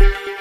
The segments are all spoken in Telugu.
you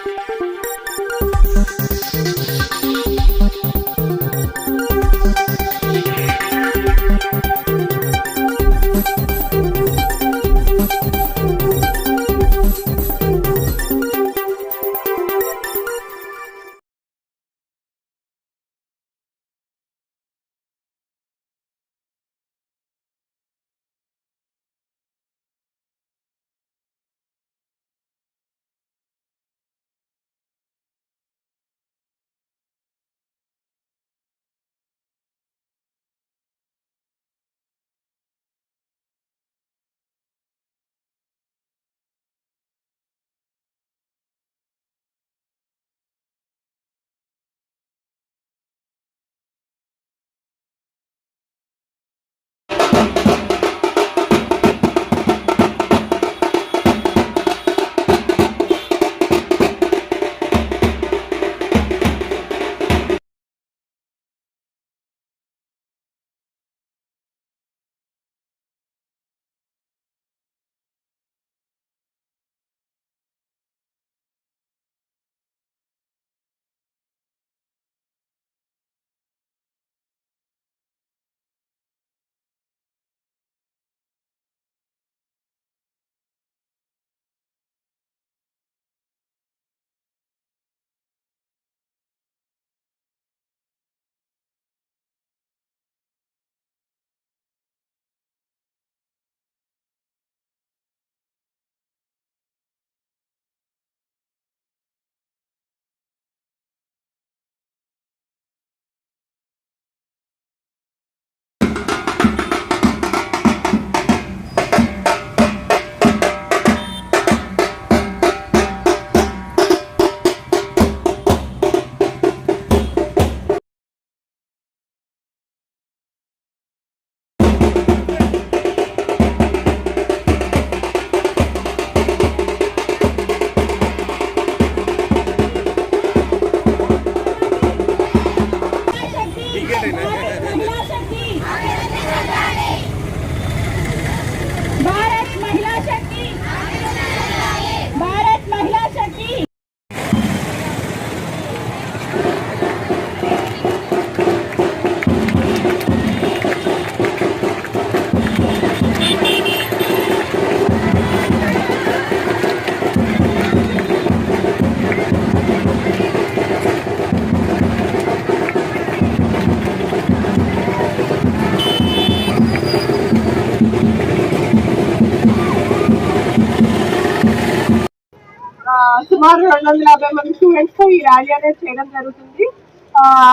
సుమారు రెండు వందల యాభై మంది స్టూడెంట్స్తో ఈ ర్యాలీ అనేది చేయడం జరుగుతుంది.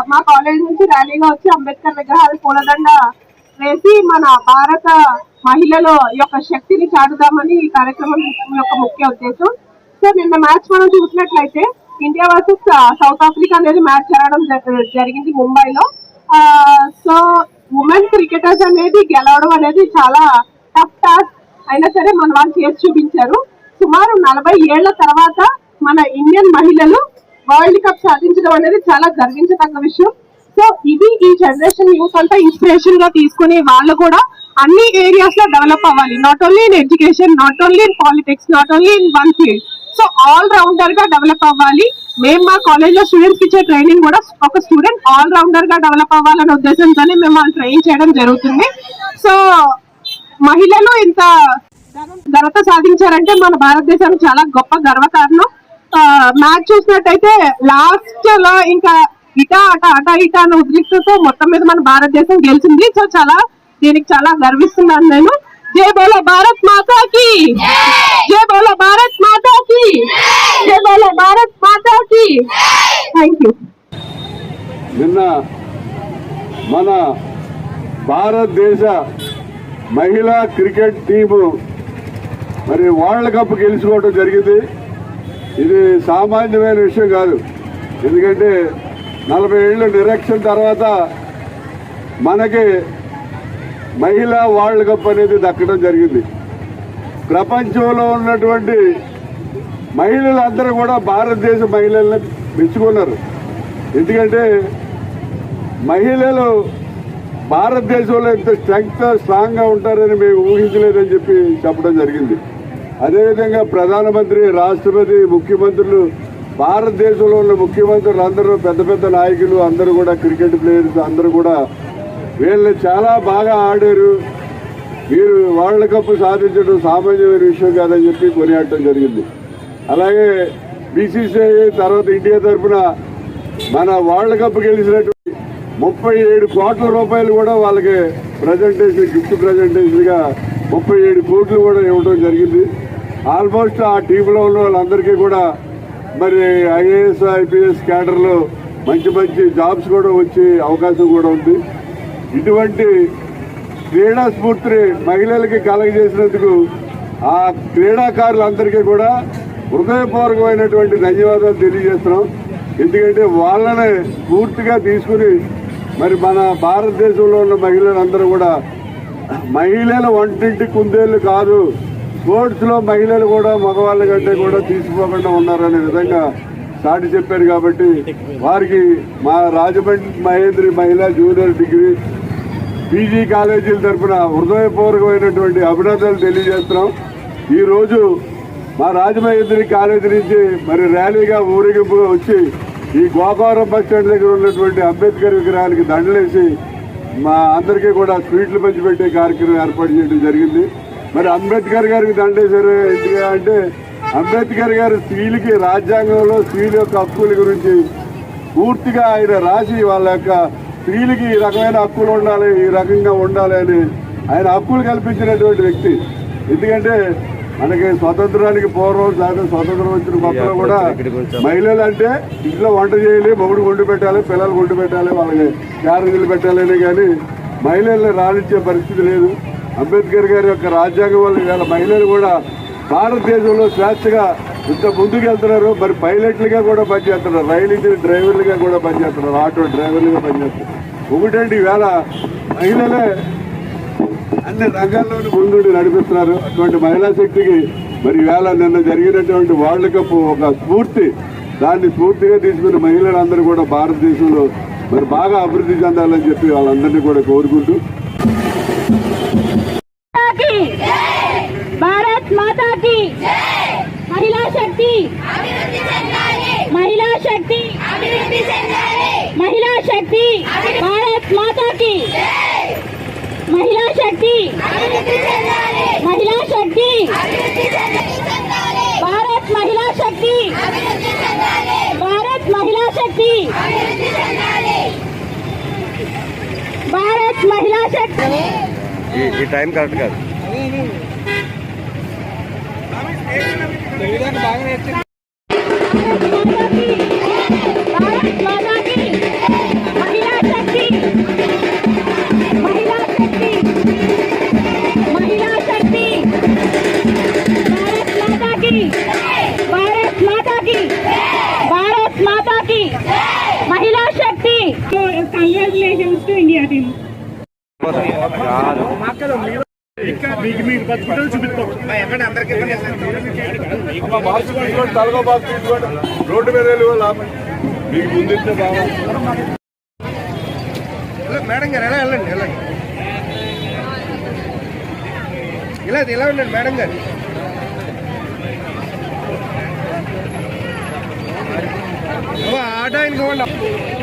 మా కాలేజ్ నుంచి ర్యాలీగా వచ్చి అంబేద్కర్ విగ్రహాలు పూలదండ వేసి మన భారత మహిళల యొక్క శక్తిని చాటుదామని ఈ కార్యక్రమం యొక్క ముఖ్య ఉద్దేశం. సో నిన్న మ్యాచ్ మనం చూసినట్లయితే ఇండియా వర్సెస్ సౌత్ ఆఫ్రికా అనేది మ్యాచ్ జరగడం జ- జరిగింది ముంబైలో. సో ఉమెన్ క్రికెటర్స్ అనేది గెలవడం అనేది చాలా టఫ్ టాస్క్ అయినా సరే మన వాళ్ళు చేసి చూపించారు. సుమారు నలభై ఏళ్ళ తర్వాత మన ఇండియన్ మహిళలు వరల్డ్ కప్ సాధించడం అనేది చాలా గర్వించదగ్గ విషయం. సో ఇది ఈ జనరేషన్ యూత్ అంతా ఇన్స్పిరేషన్గా తీసుకుని వాళ్ళు కూడా అన్ని ఏరియాస్లో డెవలప్ అవ్వాలి. Not only in education not only in politics not only in one field so all రౌండర్గా develop అవ్వాలి. మేము మా కాలేజ్లో స్టూడెంట్స్ ఇచ్చే ట్రైనింగ్ కూడా ఒక స్టూడెంట్ ఆల్ రౌండర్గా డెవలప్ అవ్వాలనే ఉద్దేశంతోనే మేము వాళ్ళు ట్రైన్ చేయడం జరుగుతుంది. సో మహిళలు ఇంత ఘనత సాధించారంటే మన భారతదేశానికి చాలా గొప్ప గర్వకారణం మ్యాచ్ చూసినట్టయితే లాస్ట్లో ఇంకా ఇట అట అట ఇట అన్న ఉద్రిక్తతో మొత్తం మీద మన భారతదేశం గెలిచింది. సో చాలా దీనికి చాలా గర్విస్తున్నాను నేను. జై బోలో భారత్ మాతాకి! జై బోలో భారత్ మాతాకి! జై బోలో భారత్ మాతాకి! థ్యాంక్ యూ నిన్న మన భారతదేశ మహిళా క్రికెట్ టీము మరి వరల్డ్ కప్ గెలుచుకోవడం జరిగింది. ఇది సామాన్యమైన విషయం కాదు. ఎందుకంటే నలభై ఏళ్ళు నిరక్షణ తర్వాత మనకి మహిళా వరల్డ్ కప్ అనేది దక్కడం జరిగింది. ప్రపంచంలో ఉన్నటువంటి మహిళలందరూ కూడా భారతదేశ మహిళల్ని మెచ్చుకున్నారు. ఎందుకంటే మహిళలు భారతదేశంలో ఇంత స్ట్రెంగ్త్ స్ట్రాంగ్గా ఉంటారని మేము ఊహించలేదని చెప్పి చెప్పడం జరిగింది. అదేవిధంగా ప్రధానమంత్రి రాష్ట్రపతి ముఖ్యమంత్రులు భారతదేశంలో ఉన్న ముఖ్యమంత్రులు అందరూ పెద్ద పెద్ద నాయకులు అందరూ కూడా క్రికెట్ ప్లేయర్స్ అందరూ కూడా వీళ్ళు చాలా బాగా ఆడారు. వీరు వరల్డ్ కప్ సాధించడం సామాన్యమైన విషయం కాదని చెప్పి కొనియాడటం జరిగింది. అలాగే బీసీసీఐ తర్వాత ఇండియా తరఫున మన వరల్డ్ కప్ గెలిచినట్టు ముప్పై ఏడు కోట్ల రూపాయలు కూడా వాళ్ళకి ప్రజెంటేషన్ గిఫ్ట్ ప్రజెంటేషన్గా ముప్పై ఏడు కోట్లు కూడా ఇవ్వడం జరిగింది. ఆల్మోస్ట్ ఆ టీంలో ఉన్న వాళ్ళందరికీ కూడా మరి ఐఏఎస్ ఐపీఎస్ క్యాడర్లో మంచి మంచి జాబ్స్ కూడా వచ్చే అవకాశం కూడా ఉంది. ఇటువంటి క్రీడా స్ఫూర్తిని మహిళలకి కలగజేసినందుకు ఆ క్రీడాకారులందరికీ కూడా హృదయపూర్వకమైనటువంటి ధన్యవాదాలు తెలియజేస్తున్నాం. ఎందుకంటే వాళ్ళని పూర్తిగా తీసుకుని మరి మన భారతదేశంలో ఉన్న మహిళలందరూ కూడా మహిళల వంటింటి కుందేళ్ళు కాదు స్పోర్ట్స్లో మహిళలు కూడా మగవాళ్ళ కంటే కూడా తీసుకోకుండా ఉన్నారనే విధంగా సాటి చెప్పారు కాబట్టి వారికి మా రాజమండ్రి మహేంద్రి మహిళా జూనియర్ డిగ్రీ పీజీ కాలేజీల తరఫున హృదయపూర్వకమైనటువంటి అభినందనలు తెలియజేస్తున్నాం. ఈరోజు మా రాజమహేంద్రి కాలేజీ నుంచి మరి ర్యాలీగా ఊరేగింపుగా వచ్చి ఈ గోకారం బస్ స్టాండ్ దగ్గర ఉన్నటువంటి అంబేద్కర్ విగ్రహానికి దండలేసి మా అందరికీ కూడా స్వీట్లు పంచిపెట్టే కార్యక్రమం ఏర్పాటు చేయడం జరిగింది. మరి అంబేద్కర్ గారికి దండేశారు ఎందుకంటే అంటే అంబేద్కర్ గారు స్త్రీలకి రాజ్యాంగంలో స్త్రీల యొక్క హక్కుల గురించి పూర్తిగా ఆయన రాసి వాళ్ళ యొక్క స్త్రీలకి ఈ రకమైన హక్కులు ఉండాలి ఈ రకంగా ఉండాలి అని ఆయన హక్కులు కల్పించినటువంటి వ్యక్తి. ఎందుకంటే మనకి స్వతంత్రానికి పూర్వం సాయంత్రం స్వతంత్రం వచ్చిన కొత్తలో కూడా మహిళలు అంటే ఇంట్లో వంట చేయాలి మొగుడు వండి పెట్టాలి పిల్లలు వండి పెట్టాలి వాళ్ళకి క్యారేజీలు పెట్టాలని కానీ మహిళల్ని రాణించే పరిస్థితి లేదు. అంబేద్కర్ గారి యొక్క రాజ్యాంగం వల్ల ఇవాళ మహిళలు కూడా భారతదేశంలో స్వేచ్ఛగా ఇంత ముందుకు వెళ్తున్నారు మరి పైలట్లుగా కూడా పనిచేస్తున్నారు. రైలు ఇంజిన్ డ్రైవర్లుగా కూడా పనిచేస్తున్నారు. ఆటో డ్రైవర్లుగా పనిచేస్తున్నారు. ఒకటండి ఈవేళ మహిళలే అన్ని రంగాల్లోనూ ముందుండి నడిపిస్తున్నారు. అటువంటి మహిళా శక్తికి మరి వేళ నిన్న జరిగినటువంటి వరల్డ్ కప్ ఒక స్ఫూర్తి. దాన్ని స్ఫూర్తిగా తీసుకున్న మహిళలందరూ కూడా భారతదేశంలో మరి బాగా అభివృద్ధి చెందాలని చెప్పి వాళ్ళందరినీ కూడా కోరుకుంటూ. భారత్ మాతాకి. మహిళా శక్తి. మహిళా శక్తి. మహిళా శక్తి. భారత్ మాతాకి. महिला शक्ति महिला शक्ति भारत महिला शक्ति भारत महिला शक्ति भारत महिला शक्ति टाइम कट कर congratulations to India team road మీద మీకు మేడం గారు ఎలా వెళ్ళండి వెళ్ళండి ఇలా ఇలా ఉండండి మేడం గారు ఆట ఆయనకి